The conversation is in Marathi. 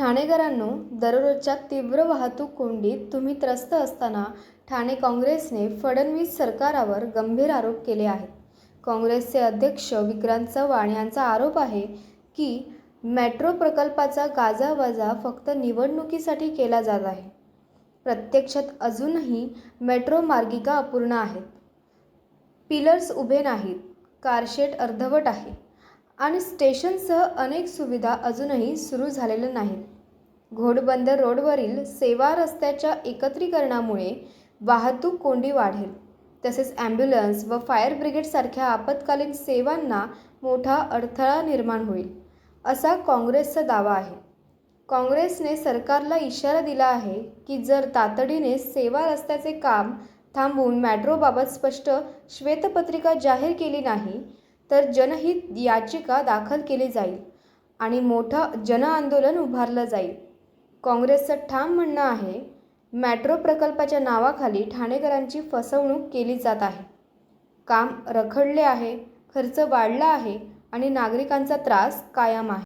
ठाणेकरांनो दररोजच्या तीव्र वाहतूक कोंडीत तुम्ही त्रस्त असताना ठाणे काँग्रेसने फडणवीस सरकारावर गंभीर आरोप केले आहेत. काँग्रेसचे अध्यक्ष विक्रांत चव्हाण यांचा आरोप आहे की मेट्रो प्रकल्पाचा गाजावाजा फक्त निवडणुकीसाठी केला जात आहे. प्रत्यक्षात अजूनही मेट्रो मार्गिका अपूर्ण आहेत. पिलर्स उभे नाहीत. कारशेट अर्धवट आहे. आणि स्टेशनसह अनेक सुविधा अजूनही सुरू झालेल्या नाहीत. घोडबंदर रोडवरील सेवा रस्त्याच्या एकत्रीकरणामुळे वाहतूक कोंडी वाढेल. तसेच ॲम्ब्युलन्स व फायर ब्रिगेडसारख्या आपत्कालीन सेवांना मोठा अडथळा निर्माण होईल असा काँग्रेसचा दावा आहे. काँग्रेसने सरकारला इशारा दिला आहे की जर तातडीने सेवा रस्त्याचे काम थांबवून मेट्रोबाबत स्पष्ट श्वेतपत्रिका जाहीर केली नाही तर जनहित याचिका दाखल केली जाईल आणि मोठं जनआंदोलन उभारलं जाईल. काँग्रेसचं ठाम म्हणणं आहे मॅट्रो प्रकल्पाच्या नावाखाली ठाणेकरांची फसवणूक केली जात आहे. काम रखडले आहे खर्च वाढला आहे आणि नागरिकांचा त्रास कायम आहे.